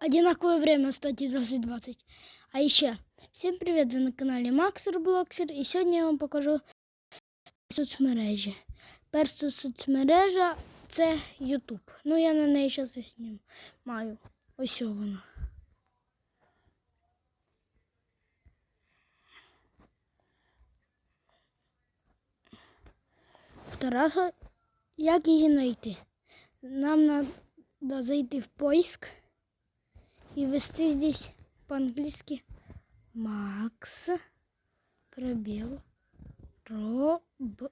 одинаковое время, кстати, 2020. А еще, всем привет, вы на канале Макс Роблоксер, і сьогодні я вам покажу соцмережі. Перша соцмережа це YouTube. Ну, я на неї зараз знімаю. Ось вона. Втора, як її знайти? Нам треба зайти в поиск и ввести здесь по-английски Макс пробел Роб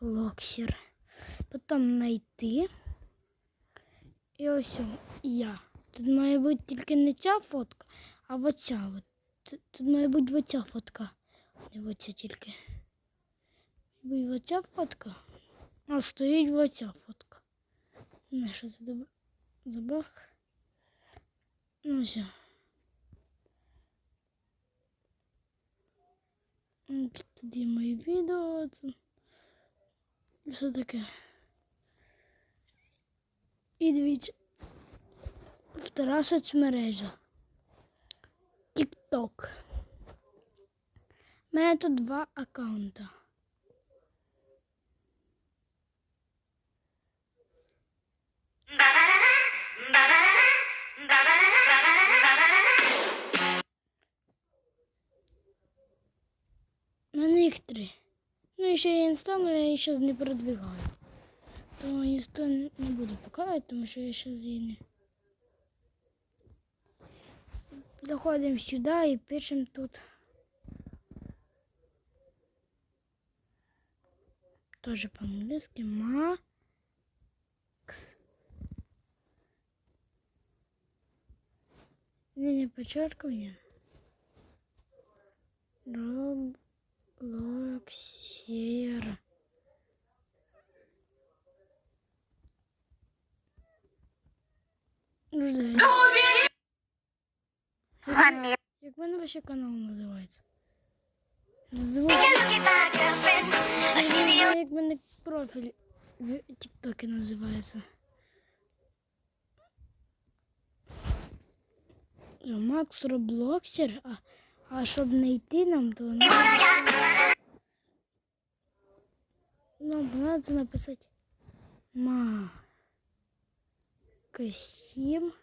Локсер. Потім знайти. І ось я. Тут має бути тільки не ця фотка, а оця. От. Тут тут має бути оця фотка. Не оця тільки. Буде оця фотка, а стоїть оця фотка. Не, що це заб- забах. От Тоді мої відео. це Все таке. І дивіться. Втора соцмережа. TikTok. У мене тут два аккаунта. Мене їх три. Ну і ще є інста, але я її зараз не продвигаю. То інсту не буду показувати, тому що я зараз її не. Заходимо сюди і пишемо тут. Тоже по-английски. Макс. Не, не подчеркивание. Роблоксер. Жди. Як в мене ваш канал називається? Називається. Я не знаю, як в мене профіль в Тіктокі називається. Що, Макс Роблоксер, а, а щоб знайти нам, то нам... Нам треба написати. Ма. Касім.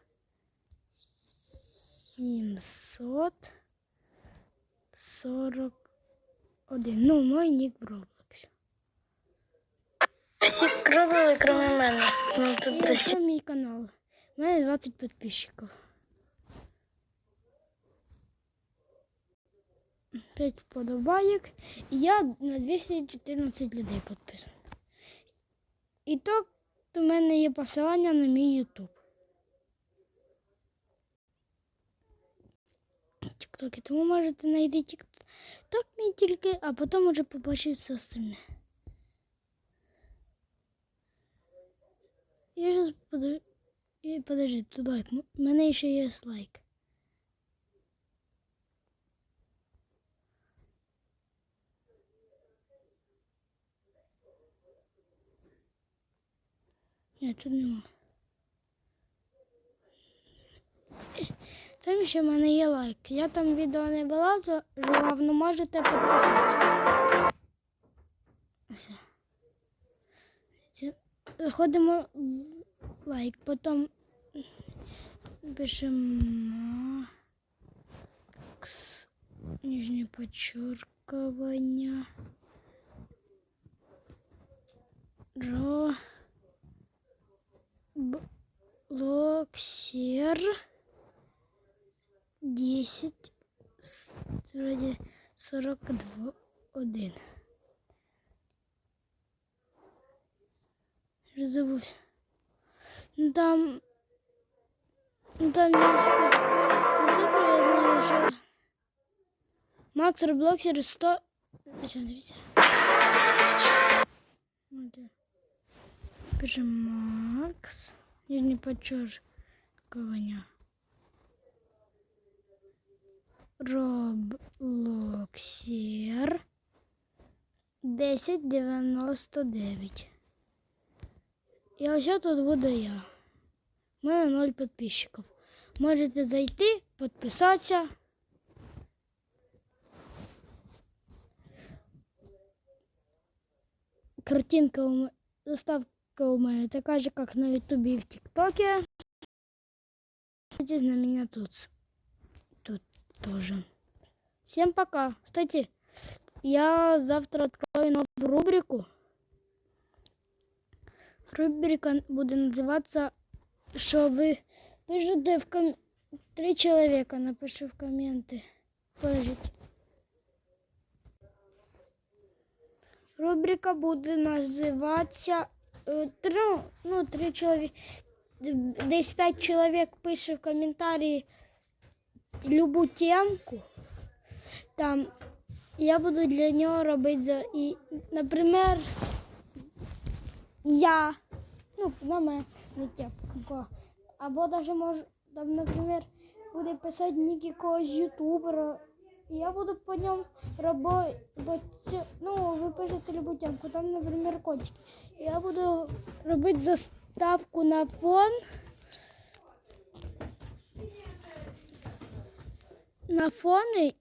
741. Ну, мой нік в Роблоксі. Всі пробували, крім мене. Ну тут І це мій канал. У мене 20 підписчиків. 5 вподобайок. І я на 214 людей підписаний. І так у мене є посилання на мій YouTube. Тіктоки, тому можете знайти тікток мій тільки, а потім уже побачити все остальне. Я зараз подожди, подожди, тут лайк. У мене ще є лайк. Ні, тут нема. Там ще в мене є лайк. Я там відео не вилазу, ну можете підписатися. Заходимо в лайк, потім пишемо Макс, нижнє подчеркування. Ро блоксер 10 с- вроде 42 1. Вже забувся. Ну там. Ну там ще ця цифра, я знаю, що. Макс Роблоксер 100. Що дивіться. От я. Пишемо Макс. Нижнє подчеркування. Роблоксер 1099. І ось тут буде я. У мене 0 підписчиків. Можете зайти, підписатися. Картинка у мене, заставка у мене така же, як на Ютубі і в Тіктокі. На меня тут. Тут тоже. Всем пока. Кстати, я завтра открою новую рубрику. Рубрика буде називатися Що ви пишете в ком... Три чоловіка напиши в коменти. Подождите. Рубрика буде називатися е, три, ну, три чоловіка. Десь п'ять чоловік пише в коментарі любу темку. Там я буду для нього робити за і, наприклад, я, ну, на мене темку. Або даже може, там, наприклад, буде писати ник якогось ютубера. Я буду по ньому робити, ну, ви пишете любу темку, там, наприклад, котики. Я буду робити заставку на фон. На фони